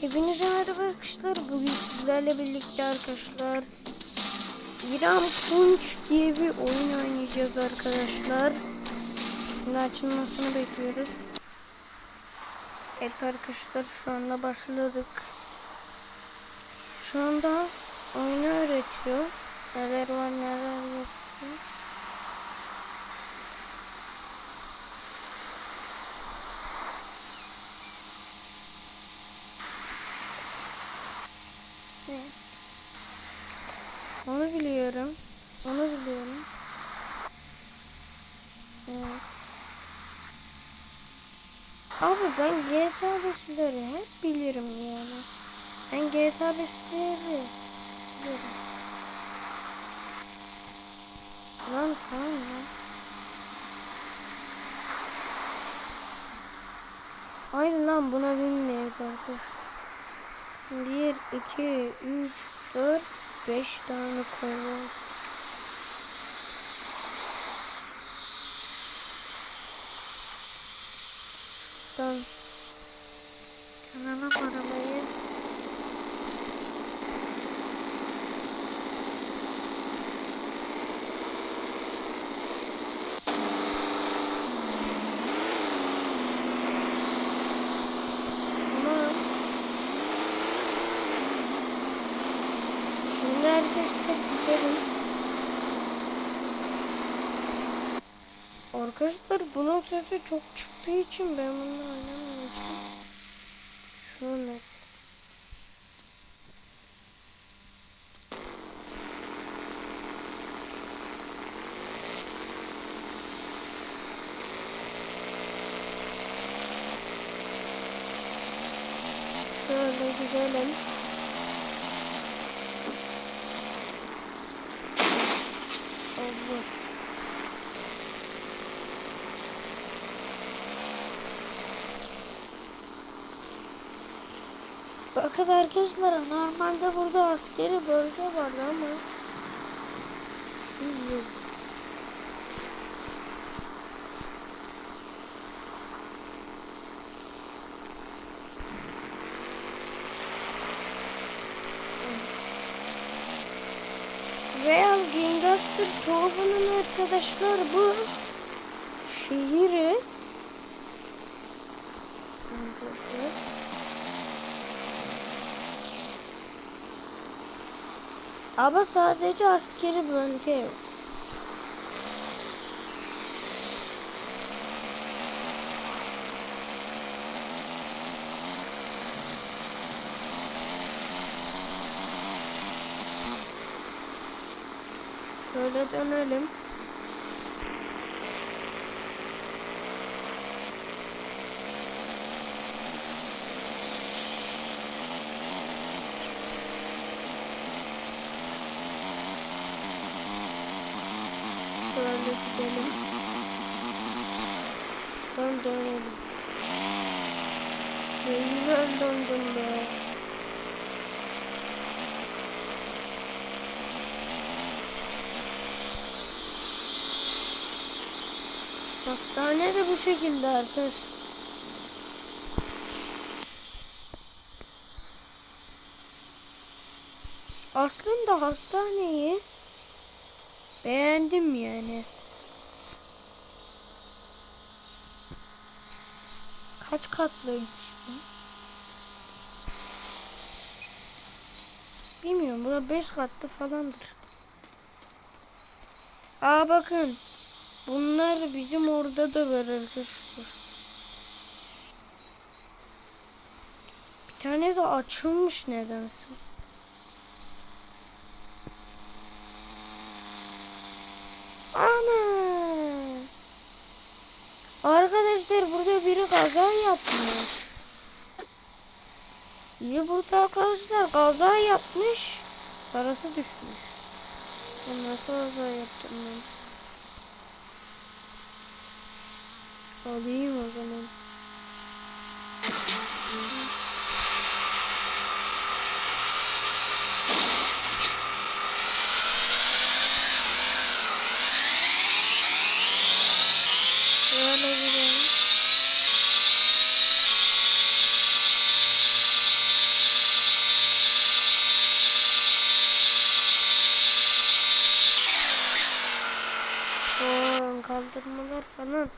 Hepinize merhaba arkadaşlar. Bugün sizlerle birlikte arkadaşlar İran Punch diye bir oyun oynayacağız arkadaşlar. Şimdi açılmasını bekliyoruz. Evet arkadaşlar şu anda başladık. Şu anda oyunu öğretiyor. Neler var neler yok. diye. Evet. Onu biliyorum. Onu biliyorum. Evet. Abi ben GTA 5'leri hep bilirim yani. Ben GTA 5'leri bilirim. Lan tamam lan. Hayır lan buna binmeyiz arkadaşlar. 1, 2, 3, 4, 5 tane kolu. Şuradan kanala arabayı. Aman. Şimdi arkadaşlar gidelim. Arkadaşlar bunun sesi çok çıktığı için ben bunu oynamayacağım. Şöyle. Şöyle gidelim. Allah. Bakın arkadaşlar normalde burada askeri bölge vardı ama yok. Real Gangster tuhafının arkadaşlar bu şehri Ama sadece askeri bölge yok. Şöyle dönelim. Şöyle gidelim. Dön dönelim. Ne güzel döndüm be. Hastane de bu şekilde arkadaşlar. Aslında hastaneyi beğendim yani. Kaç katlıymış bu? Bilmiyorum. Burada 5 katlı falandır. Aa bakın. Bunlar bizim orada da var arkadaşlar. Bir tanesi açılmış nedense. Ana! Arkadaşlar burada biri kaza yapmış. Biri burada arkadaşlar kaza yapmış. Parası düşmüş. Ben nasıl kaza yaptım ben? Alayım o zaman. Şöyle gidelim. Kaldırmalar falan.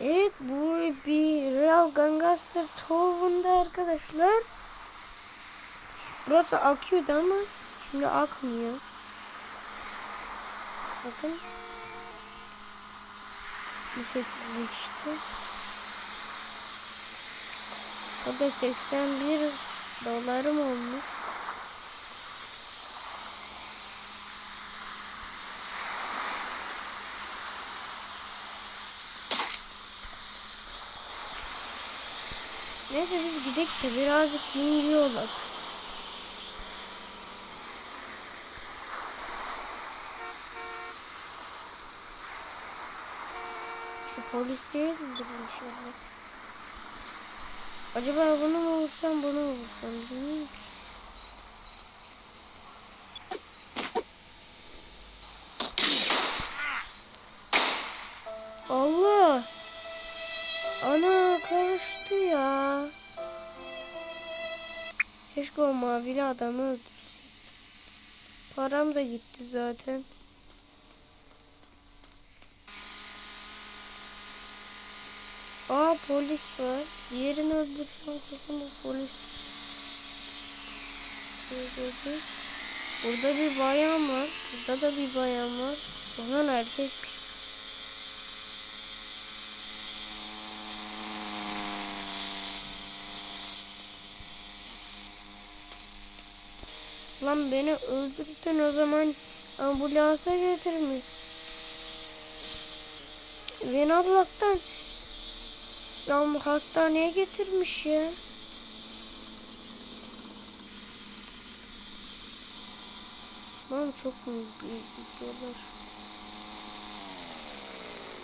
Evet bu bir Real Gangster Tower'ında arkadaşlar. Burası akıyordu ama şimdi akmıyor. Bakın. Bu şekilde işte. O da 81 dolarım olmuş. Neyse biz gidelim de birazcık ninja olalım. Şu polis değildir inşallah. Acaba bunu mu vursam bunu mu vursam bilmiyorum ki. Keşke o mavili adamı öldürseydim. Param da gitti zaten. Aa polis var. Diğerini öldürsem kesin bu polis. Burada bir bayan var. Burada da bir bayan var. Ulan erkek. Lan beni öldürdün o zaman ambulansa getirmiş. Beni Allah'tan ya hastaneye getirmiş ya. Lan çok mu gidiyorlar?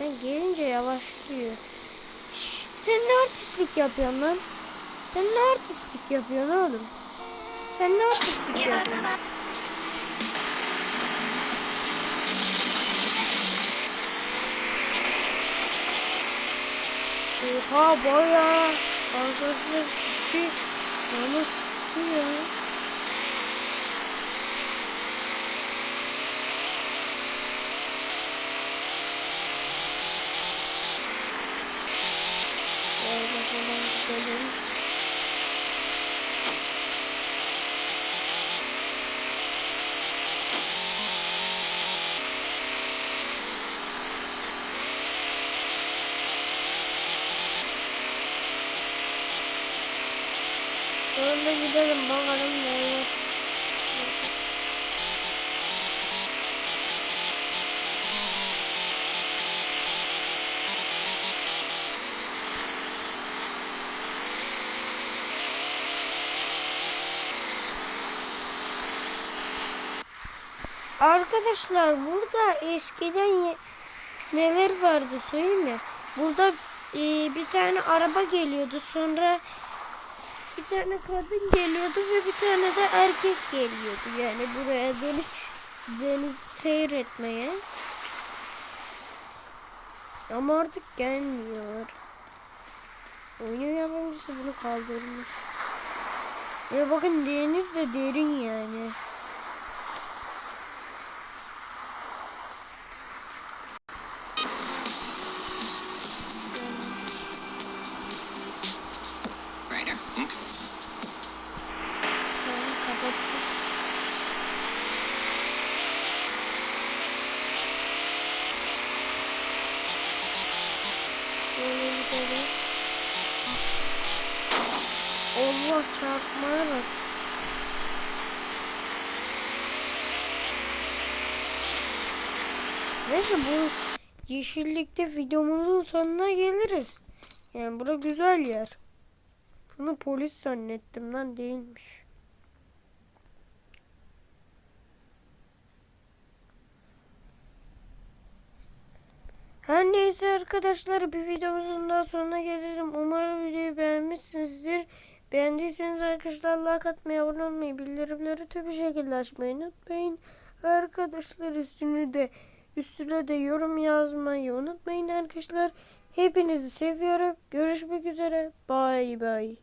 Ben gelince yavaşlıyor. Şş, sen ne artistlik yapıyorsun lan? Sen ne artistlik yapıyorsun oğlum? Sen ne artistlik yapıyorsun? Oha baya arkadaşlar kişi bana sıktı ya. Şöyle falan gidelim. Şöyle gidelim bakalım ne var. Arkadaşlar burada eskiden neler vardı söyleyeyim mi? Burada e, bir tane araba geliyordu sonra bir tane kadın geliyordu ve bir tane de erkek geliyordu. Yani buraya deniz deniz seyretmeye. Ama artık gelmiyor. Oyunun yapımcısı bunu kaldırmış. Ve bakın deniz de derin yani. Allah çarpmaya bak. Neyse bu yeşillikte videomuzun sonuna geliriz. Yani bura güzel yer. Bunu polis zannettim lan değilmiş. Her neyse arkadaşlar bir videomuzun daha sonuna gelelim. Umarım videoyu beğenmişsinizdir. Beğendiyseniz arkadaşlar like atmayı, abone olmayı, bildirimleri tüm şekilde açmayı unutmayın. Arkadaşlar üstüne de üstüne de yorum yazmayı unutmayın arkadaşlar. Hepinizi seviyorum. Görüşmek üzere. Bye bye.